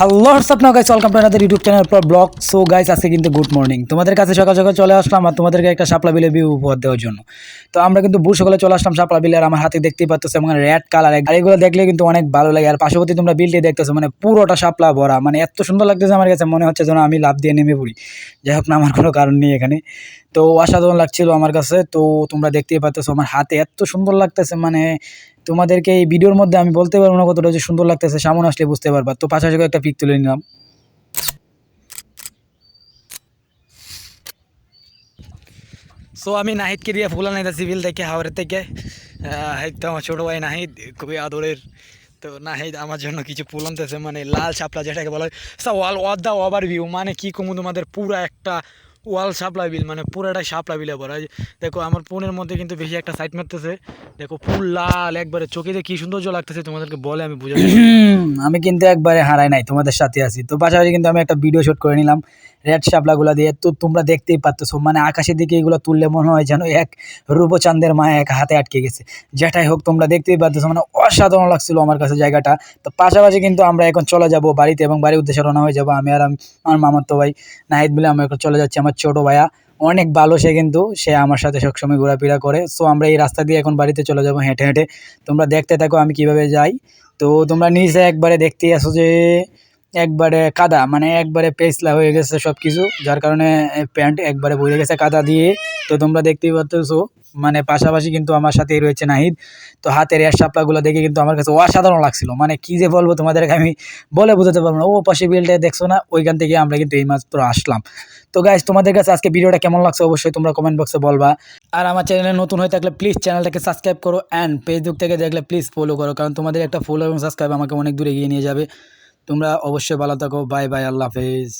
Hello আপনার guys welcome to আমাদের YouTube channel পর ব্লগ সো গাইস আজকে কিন্তু গুড মর্নিং তোমাদের কাছে সকাল সকাল চলে আসলাম আর তোমাদেরকে একটা সাপলা বিলের ভিউ উপহার দেওয়ার জন্য। তো আমরা কিন্তু ভোর সকালে চলে আসলাম সাপলা বিলে আর আমার হাতে দেখতেই পাচ্ছ এবং রেড কালার এগুলো দেখলে কিন্তু অনেক ভালো লাগে। আর পার্শ্ববর্তী তোমরা বিলটি দেখতেছো মানে পুরোটা সাপলা ভরা। মানে এত সুন্দর লাগতেছে আমার কাছে, মনে হচ্ছে যেন আমি লাভ দিয়ে নেমে পড়ি। যাই হোক না, আমার কোনো কারণ নেই এখানে। তো অসাধারণ লাগছিল আমার কাছে। তো তোমরা দেখতেই পাচ্ছ আমার হাতে এত সুন্দর লাগতেছে মানে তোমাদেরকে এই ভিডিওর মধ্যে আমি বলতে পারব না কতটা যে সুন্দর লাগতেছে, সামনে আসলে বুঝতে পারবা। তো পাশাপাশি একটা পিক তুলে নিলাম। সো আমি নাহিদকে দিয়ে ফুলা নাইতা সিভিল থেকে। হাওড়ের থেকে তো আমার ছোটো ভাই নাহিদ, খুবই আদরের। তো নাহিদ আমার জন্য কিছু ফুল আনতেছে মানে লাল শাপলা যেটাকে বলা হয়। ওয়াল ওয়াদ দা ওভার ভিউ মানে কি কমু তোমাদের, পুরো একটা ওয়াল সাপ্লাই বিল মানে পুরোটা সাপ্লাই বিলে ভরা দেখো, আমার ফোনের মধ্যে কিন্তু বেশি একটা সাইড মারতেছে। দেখো, ফুল লাল, একবারে চোখে দিয়ে কি সৌন্দর্য লাগতেছে তোমাদেরকে বলে, আমি বুঝাই আমি কিন্তু একবারে হারাই নাই তোমাদের সাথে আছি। তো পাশাপাশি কিন্তু আমি একটা ভিডিও শুট করে নিলাম। রেড শাপলাগুলো দিয়ে তো তোমরা দেখতেই পাচ্ছ মানে আকাশের দিকে এগুলো তুললে মনে হয় যেন এক রূপচাঁদের মায়া, এক হাতে আটকে গেছে। যেটাই হোক, তোমরা দেখতেই পাচ্ছ মানে অসাধারণ লাগছিল আমার কাছে জায়গাটা। তো পাশাপাশি কিন্তু আমরা এখন চলে যাব বাড়িতে এবং বাড়ির উদ্দেশ্যে রওনা হয়ে যাব আমি আর আম- আমার মামাতো ভাই নাহিদ মিলে আমরা এখন চলে যাচ্ছি আমার ছোটো ভাইয়া। অনেক ভালো সে কিন্তু, সে আমার সাথে সবসময় ঘোরাফেরা করে। সো আমরা এই রাস্তা দিয়ে এখন বাড়িতে চলে যাব হেঁটে হেঁটে। তোমরা দেখতে থাকো আমি কীভাবে যাই। তো তোমরা নিজে একবারে দেখতেই আসো যে একবারে কাদা মানে একবারে পেছলা হয়ে গেছে সব কিছু যার কারণে প্যান্ট একবারে ভরে গেছে কাদা দিয়ে। তো তোমরা দেখতেই পাচ্ছো মানে পাশাপাশি কিন্তু আমার সাথেই রয়েছে নাহিদ। তো হাতের এর শাপলাগুলো দেখে কিন্তু আমার কাছে অসাধারণ লাগছিল। মানে কি যে বলব তোমাদেরকে, আমি বলে বোঝাতে পারব না। ও পাশে দেখছ না, ওইখান থেকে আমরা কিন্তু এই মাত্র আসলাম। তো গাইজ তোমাদের কাছে আজকে ভিডিওটা কেমন লাগছে অবশ্যই তোমরা কমেন্ট বক্সে বলবা। আর আমার চ্যানেলে নতুন হয়ে থাকলে প্লিজ চ্যানেলটাকে সাবস্ক্রাইব করো অ্যান্ড ফেসবুক থেকে দেখলে প্লিজ ফলো করো। কারণ তোমাদের একটা ফলো এবং সাবস্ক্রাইব আমাকে অনেক দূরে এগিয়ে নিয়ে যাবে। তোমরা অবশ্যই ভালো থাকো। বাই বাই আল্লাহ হাফেজ।